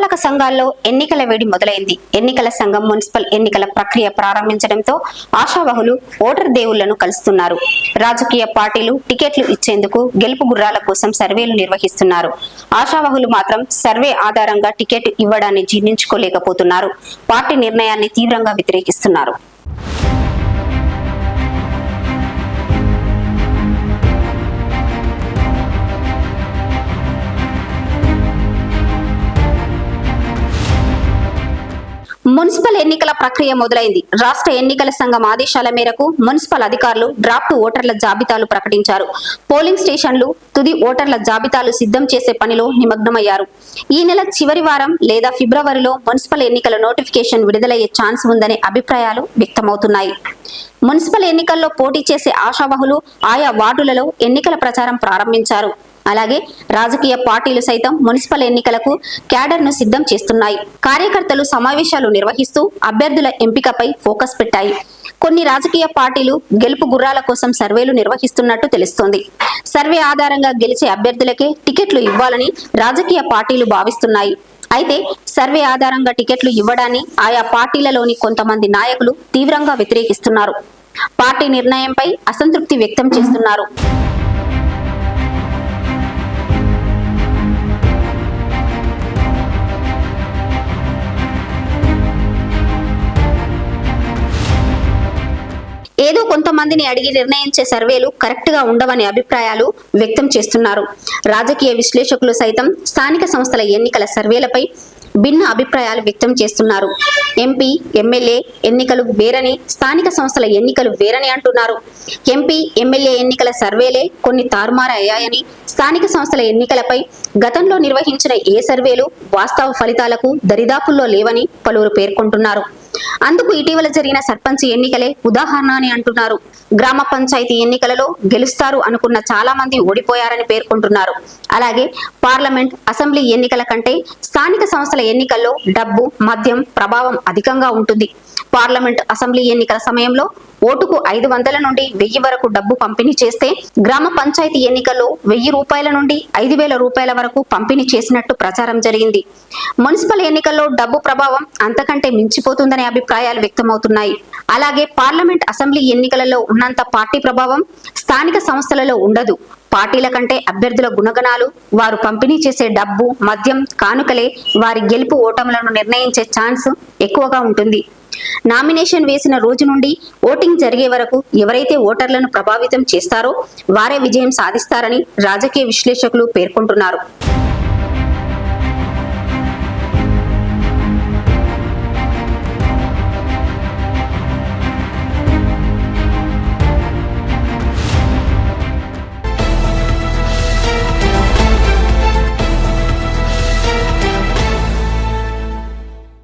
పురపాలక సంఘాల్లో ఎన్నికల వేడి మొదలైంది. ఎన్నికల సంఘం మున్సిపల్ ఎన్నికల ప్రక్రియ ప్రారంభించడంతో ఆశావహులు ఓటర్ దేవుళ్ళను కలుస్తున్నారు. రాజకీయ పార్టీలు టికెట్లు ఇచ్చేందుకు గెలుపు గుర్రాల కోసం సర్వేలు నిర్వహిస్తున్నారు. ఆశావహులు మాత్రం సర్వే ఆధారంగా టికెట్ ఇవ్వడాన్ని జీర్ణించుకోలేకపోతున్నారు. పార్టీ నిర్ణయాన్ని తీవ్రంగా వ్యతిరేకిస్తున్నారు. మున్సిపల్ ఎన్నికల ప్రక్రియ మొదలైంది. రాష్ట్ర ఎన్నికల సంఘం ఆదేశాల మేరకు మున్సిపల్ అధికారులు డ్రాఫ్ట్ ఓటర్ల జాబితాలు ప్రకటించారు. పోలింగ్ స్టేషన్లు తుది ఓటర్ల జాబితాలు సిద్ధం చేసే పనిలో నిమగ్నమయ్యారు. ఈ నెల చివరి వారం లేదా ఫిబ్రవరిలో మున్సిపల్ ఎన్నికల నోటిఫికేషన్ విడుదలయ్యే ఛాన్స్ ఉందనే అభిప్రాయాలు వ్యక్తమవుతున్నాయి. మున్సిపల్ ఎన్నికల్లో పోటీ చేసే ఆశావహులు ఆయా వార్డులలో ఎన్నికల ప్రచారం ప్రారంభించారు. అలాగే రాజకీయ పార్టీలు సైతం మున్సిపల్ ఎన్నికలకు క్యాడర్ను సిద్ధం చేస్తున్నాయి. కార్యకర్తలు సమావేశాలు నిర్వహిస్తూ అభ్యర్థుల ఎంపికపై ఫోకస్ పెట్టాయి. కొన్ని రాజకీయ పార్టీలు గెలుపు గుర్రాల కోసం సర్వేలు నిర్వహిస్తున్నట్టు తెలుస్తోంది. సర్వే ఆధారంగా గెలిచే అభ్యర్థులకే టికెట్లు ఇవ్వాలని రాజకీయ పార్టీలు భావిస్తున్నాయి. అయితే సర్వే ఆధారంగా టికెట్లు ఇవ్వడాన్ని ఆయా పార్టీలలోని కొంతమంది నాయకులు తీవ్రంగా వ్యతిరేకిస్తున్నారు. పార్టీ నిర్ణయంపై అసంతృప్తి వ్యక్తం చేస్తున్నారు. ఏదో కొంతమందిని అడిగి నిర్ణయించే సర్వేలు కరెక్ట్గా ఉండవని అభిప్రాయాలు వ్యక్తం చేస్తున్నారు. రాజకీయ విశ్లేషకులు సైతం స్థానిక సంస్థల ఎన్నికల సర్వేలపై భిన్న అభిప్రాయాలు వ్యక్తం చేస్తున్నారు. ఎంపీ ఎమ్మెల్యే ఎన్నికలు వేరని స్థానిక సంస్థల ఎన్నికలు వేరని అంటున్నారు. ఎంపీ ఎమ్మెల్యే ఎన్నికల సర్వేలే కొన్ని తారుమారయ్యాయని స్థానిక సంస్థల ఎన్నికలపై గతంలో నిర్వహించిన ఏ సర్వేలు వాస్తవ ఫలితాలకు దరిదాపుల్లో లేవని పలువురు పేర్కొంటున్నారు. అందుకు ఇటీవల జరిగిన సర్పంచ్ ఎన్నికలే ఉదాహరణ అని అంటున్నారు. గ్రామ పంచాయతీ ఎన్నికలలో గెలుస్తారు అనుకున్న చాలా మంది ఓడిపోయారని పేర్కొంటున్నారు. అలాగే పార్లమెంట్ అసెంబ్లీ ఎన్నికల కంటే స్థానిక సంస్థల ఎన్నికల్లో డబ్బు మద్యం ప్రభావం అధికంగా ఉంటుంది. పార్లమెంట్ అసెంబ్లీ ఎన్నికల సమయంలో ఓటుకు ఐదు వందల నుండి వెయ్యి వరకు డబ్బు పంపిణీ చేస్తే గ్రామ పంచాయతీ ఎన్నికల్లో వెయ్యి రూపాయల నుండి ఐదు వేల రూపాయల వరకు పంపిణీ చేసినట్టు ప్రచారం జరిగింది. మున్సిపల్ ఎన్నికల్లో డబ్బు ప్రభావం అంతకంటే మించిపోతుందనే అభిప్రాయాలు వ్యక్తమవుతున్నాయి. అలాగే పార్లమెంట్ అసెంబ్లీ ఎన్నికలలో ఉన్నంత పార్టీ ప్రభావం స్థానిక సంస్థలలో ఉండదు. పార్టీల కంటే అభ్యర్థుల గుణగణాలు వారు పంపిణీ చేసే డబ్బు మద్యం కానుకలే వారి గెలుపు ఓటములను నిర్ణయించే ఛాన్స్ ఎక్కువగా ఉంటుంది. నామినేషన్ వేసిన రోజు నుండి ఓటింగ్ జరిగే వరకు ఎవరైతే ఓటర్లను ప్రభావితం చేస్తారో వారే విజయం సాధిస్తారని రాజకీయ విశ్లేషకులు పేర్కొంటున్నారు.